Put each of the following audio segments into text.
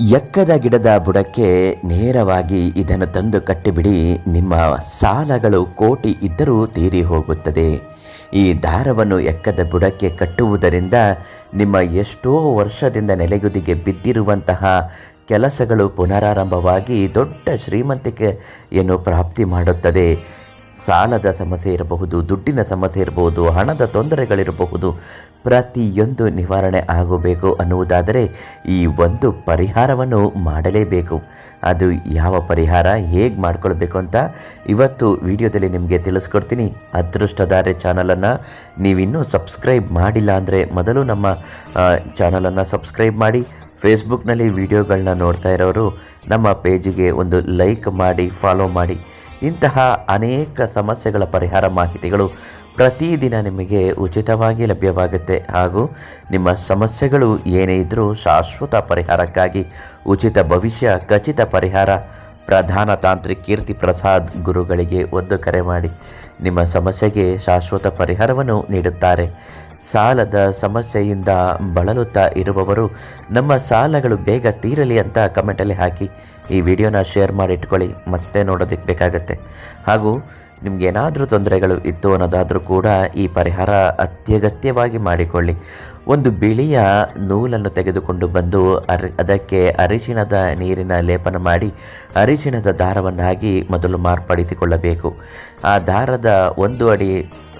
ಎಕ್ಕದ ಗಿಡದ ಬುಡಕ್ಕೆ ನೇರವಾಗಿ ಇದನ್ನು ತಂದು ಕಟ್ಟಿಬಿಡಿ. ನಿಮ್ಮ ಸಾಲಗಳು ಕೋಟಿ ಇದ್ದರೂ ತೀರಿ ಹೋಗುತ್ತದೆ. ಈ ದಾರವನ್ನು ಎಕ್ಕದ ಬುಡಕ್ಕೆ ಕಟ್ಟುವುದರಿಂದ ನಿಮ್ಮ ಎಷ್ಟೋ ವರ್ಷದಿಂದ ನೆಲೆಗುದಿಗೆ ಬಿದ್ದಿರುವಂತಹ ಕೆಲಸಗಳು ಪುನರಾರಂಭವಾಗಿ ದೊಡ್ಡ ಶ್ರೀಮಂತಿಕೆಯನ್ನು ಪ್ರಾಪ್ತಿ ಮಾಡುತ್ತದೆ. ಸಾಲದ ಸಮಸ್ಯೆ ಇರಬಹುದು, ದುಡ್ಡಿನ ಸಮಸ್ಯೆ ಇರಬಹುದು, ಹಣದ ತೊಂದರೆಗಳಿರಬಹುದು, ಪ್ರತಿಯೊಂದು ನಿವಾರಣೆ ಆಗಬೇಕು ಅನ್ನುವುದಾದರೆ ಈ ಒಂದು ಪರಿಹಾರವನ್ನು ಮಾಡಲೇಬೇಕು. ಅದು ಯಾವ ಪರಿಹಾರ, ಹೇಗೆ ಮಾಡಿಕೊಳ್ಬೇಕು ಅಂತ ಇವತ್ತು ವಿಡಿಯೋದಲ್ಲಿ ನಿಮಗೆ ತಿಳಿಸ್ಕೊಡ್ತೀನಿ. ಅದೃಷ್ಟಧಾರೆ ಚಾನಲನ್ನು. ನೀವಿನ್ನೂ ಸಬ್ಸ್ಕ್ರೈಬ್ ಮಾಡಿಲ್ಲ ಅಂದರೆ ಮೊದಲು ನಮ್ಮ ಚಾನಲನ್ನು ಸಬ್ಸ್ಕ್ರೈಬ್ ಮಾಡಿ. ಫೇಸ್ಬುಕ್ನಲ್ಲಿ ವಿಡಿಯೋಗಳನ್ನ ನೋಡ್ತಾ ಇರೋರು ನಮ್ಮ ಪೇಜಿಗೆ ಒಂದು ಲೈಕ್ ಮಾಡಿ, ಫಾಲೋ ಮಾಡಿ. ಇಂತಹ ಅನೇಕ ಸಮಸ್ಯೆಗಳ ಪರಿಹಾರ ಮಾಹಿತಿಗಳು ಪ್ರತಿದಿನ ನಿಮಗೆ ಉಚಿತವಾಗಿ ಲಭ್ಯವಾಗುತ್ತೆ. ಹಾಗೂ ನಿಮ್ಮ ಸಮಸ್ಯೆಗಳು ಏನೇ ಇದ್ದರೂ ಶಾಶ್ವತ ಪರಿಹಾರಕ್ಕಾಗಿ ಉಚಿತ ಭವಿಷ್ಯ, ಖಚಿತ ಪರಿಹಾರ, ಪ್ರಧಾನ ತಾಂತ್ರಿಕ ಕೀರ್ತಿ ಪ್ರಸಾದ್ ಗುರುಗಳಿಗೆ ಒಂದು ಕರೆ ಮಾಡಿ ನಿಮ್ಮ ಸಮಸ್ಯೆಗೆ ಶಾಶ್ವತ ಪರಿಹಾರವನ್ನು ನೀಡುತ್ತಾರೆ. ಸಾಲದ ಸಮಸ್ಯೆಯಿಂದ ಬಳಲುತ್ತಾ ಇರುವವರು ನಮ್ಮ ಸಾಲಗಳು ಬೇಗ ತೀರಲಿ ಅಂತ ಕಮೆಂಟಲ್ಲಿ ಹಾಕಿ. ಈ ವಿಡಿಯೋನ ಶೇರ್ ಮಾಡಿ ಇಟ್ಕೊಳ್ಳಿ, ಮತ್ತೆ ನೋಡೋದಕ್ಕೆ ಬೇಕಾಗತ್ತೆ. ಹಾಗೂ ನಿಮಗೇನಾದರೂ ತೊಂದರೆಗಳು ಇತ್ತು ಅನ್ನೋದಾದರೂ ಕೂಡ ಈ ಪರಿಹಾರ ಅತ್ಯಗತ್ಯವಾಗಿ ಮಾಡಿಕೊಳ್ಳಿ. ಒಂದು ಬಿಳಿಯ ನೂಲನ್ನು ತೆಗೆದುಕೊಂಡು ಬಂದು ಅರಿ, ಅದಕ್ಕೆ ಅರಿಶಿಣದ ನೀರಿನ ಲೇಪನ ಮಾಡಿ ಅರಿಶಿಣದ ದಾರವನ್ನಾಗಿ ಮೊದಲು ಮಾರ್ಪಡಿಸಿಕೊಳ್ಳಬೇಕು. ಆ ದಾರದ ಒಂದು ಅಡಿ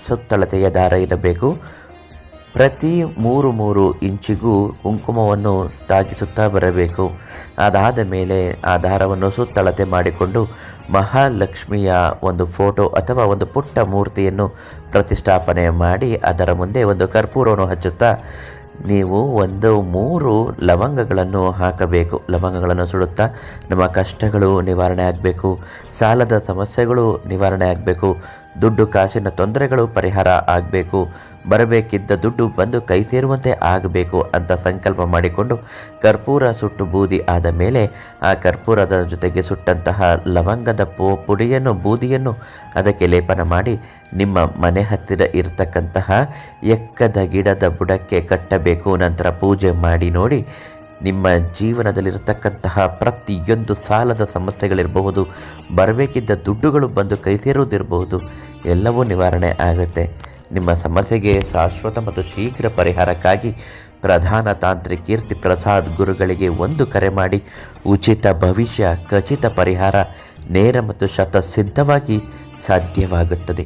ಸುತ್ತಳತೆಯ ದಾರ ಇರಬೇಕು. ಪ್ರತಿ ಮೂರು ಮೂರು ಇಂಚಿಗೂ ಕುಂಕುಮವನ್ನು ತಾಗಿಸುತ್ತಾ ಬರಬೇಕು. ಅದಾದ ಮೇಲೆ ಆ ದಾರವನ್ನು ಸುತ್ತಳತೆ ಮಾಡಿಕೊಂಡು ಮಹಾಲಕ್ಷ್ಮಿಯ ಒಂದು ಫೋಟೋ ಅಥವಾ ಒಂದು ಪುಟ್ಟ ಮೂರ್ತಿಯನ್ನು ಪ್ರತಿಷ್ಠಾಪನೆ ಮಾಡಿ ಅದರ ಮುಂದೆ ಒಂದು ಕರ್ಪೂರವನ್ನು ಹಚ್ಚುತ್ತಾ ನೀವು ಒಂದು ಮೂರು ಲವಂಗಗಳನ್ನು ಹಾಕಬೇಕು. ಲವಂಗಗಳನ್ನು ಸುಡುತ್ತಾ ನಮ್ಮ ಕಷ್ಟಗಳು ನಿವಾರಣೆ ಆಗಬೇಕು. ಸಾಲದ ಸಮಸ್ಯೆಗಳು ನಿವಾರಣೆ ಆಗಬೇಕು. ದುಡ್ಡು ಕಾಸಿನ ತೊಂದರೆಗಳು ಪರಿಹಾರ ಆಗಬೇಕು. ಬರಬೇಕಿದ್ದ ದುಡ್ಡು ಬಂದು ಕೈ ಸೇರುವಂತೆ ಆಗಬೇಕು ಅಂತ ಸಂಕಲ್ಪ ಮಾಡಿಕೊಂಡು ಕರ್ಪೂರ ಸುಟ್ಟು ಬೂದಿ ಆದ ಮೇಲೆ ಆ ಕರ್ಪೂರದ ಜೊತೆಗೆ ಸುಟ್ಟಂತಹ ಲವಂಗದ ಪೋ ಪುಡಿಯನ್ನು, ಬೂದಿಯನ್ನು ಅದಕ್ಕೆ ಲೇಪನ ಮಾಡಿ ನಿಮ್ಮ ಮನೆ ಹತ್ತಿರ ಇರತಕ್ಕಂತಹ ಎಕ್ಕದ ಗಿಡದ ಬುಡಕ್ಕೆ ಕಟ್ಟಬೇಕು. ನಂತರ ಪೂಜೆ ಮಾಡಿ ನೋಡಿ ನಿಮ್ಮ ಜೀವನದಲ್ಲಿರತಕ್ಕಂತಹ ಪ್ರತಿಯೊಂದು ಸಾಲದ ಸಮಸ್ಯೆಗಳಿರಬಹುದು. ಬರಬೇಕಿದ್ದ ದುಡ್ಡುಗಳು ಬಂದು ಕೈ ಸೇರುವುದಿರಬಹುದು. ಎಲ್ಲವೂ ನಿವಾರಣೆ ಆಗುತ್ತೆ. ನಿಮ್ಮ ಸಮಸ್ಯೆಗೆ ಶಾಶ್ವತ ಮತ್ತು ಶೀಘ್ರ ಪರಿಹಾರಕ್ಕಾಗಿ ಪ್ರಧಾನ ತಾಂತ್ರಿಕ್ ಕೀರ್ತಿ ಪ್ರಸಾದ್ ಗುರುಗಳಿಗೆ ಒಂದು ಕರೆ ಮಾಡಿ, ಉಚಿತ ಭವಿಷ್ಯ, ಖಚಿತ ಪರಿಹಾರ, ನೇರ ಮತ್ತು ಶತಸಿದ್ಧವಾಗಿ ಸಾಧ್ಯವಾಗುತ್ತದೆ.